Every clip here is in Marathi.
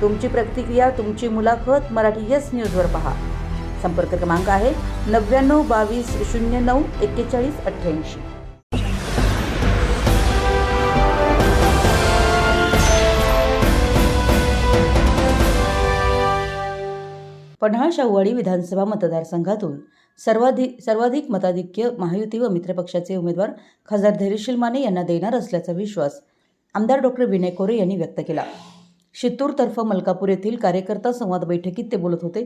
तुमची प्रतिक्रिया तुमची मुलाखत मराठी येस न्यूजवर पहा. संपर्क क्रमांक आहे नव्याण्णव बावीस शून्य नऊ एक्केचाळीस अठ्ठ्याऐंशी. पन्हाळ शाहूवाडी विधानसभा मतदारसंघातून सर्वाधिक सर्वाधिक मताधिक्य महायुती व मित्रपक्षाचे उमेदवार खासदार धैर्यशील माने यांना देणार असल्याचा विश्वास आमदार डॉक्टर विनय कोरे यांनी व्यक्त केला. शित्तूरतर्फ मलकापूर येथील कार्यकर्ता संवाद बैठकीत ते बोलत होते.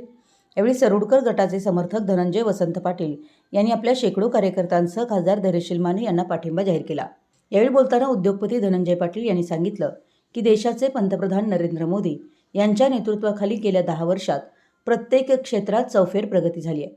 यावेळी सरुडकर गटाचे समर्थक धनंजय वसंत पाटील यांनी आपल्या शेकडो कार्यकर्त्यांसह खासदार धैर्यशील माने यांना पाठिंबा जाहीर केला. यावेळी बोलताना उद्योगपती धनंजय पाटील यांनी सांगितलं की देशाचे पंतप्रधान नरेंद्र मोदी यांच्या नेतृत्वाखाली गेल्या दहा वर्षात प्रत्येक क्षेत्रात चौफेर प्रगती झाली आहे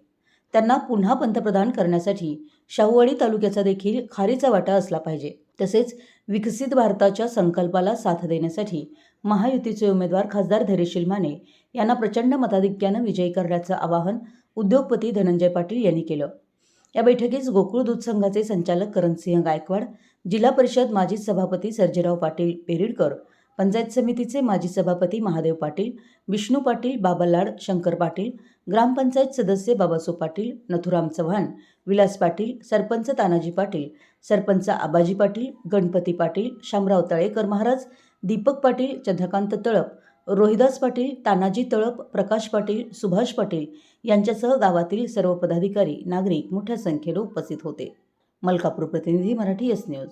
त्यांना पुन्हा पंतप्रधान करण्यासाठी शाहूवाडी तालुक्याचा देखील खारीचा वाटा असला पाहिजे. तसेच विकसित भारताच्या संकल्पाला साथ देण्यासाठी महायुतीचे उमेदवार खासदार धैर्यशील माने यांना प्रचंड मताधिक्यानं विजयी करण्याचं आवाहन उद्योगपती धनंजय पाटील यांनी केलं. या बैठकीस गोकुळ दूध संघाचे संचालक करणसिंह गायकवाड जिल्हा परिषद माजी सभापती सर्जेराव पाटील पेरिडकर पंचायत समितीचे माजी सभापती महादेव पाटील विष्णू पाटील बाबालाड शंकर पाटील ग्रामपंचायत सदस्य बाबासो पाटील नथुराम चव्हाण विलास पाटील सरपंच तानाजी पाटील सरपंच आबाजी पाटील गणपती पाटील शामराव तळेकर महाराज दीपक पाटील चंद्रकांत तळप रोहिदास पाटील तानाजी तळप प्रकाश पाटील सुभाष पाटील यांच्यासह गावातील सर्व पदाधिकारी नागरिक मोठ्या संख्येनं उपस्थित होते. मलकापूर प्रतिनिधी मराठी एस न्यूज.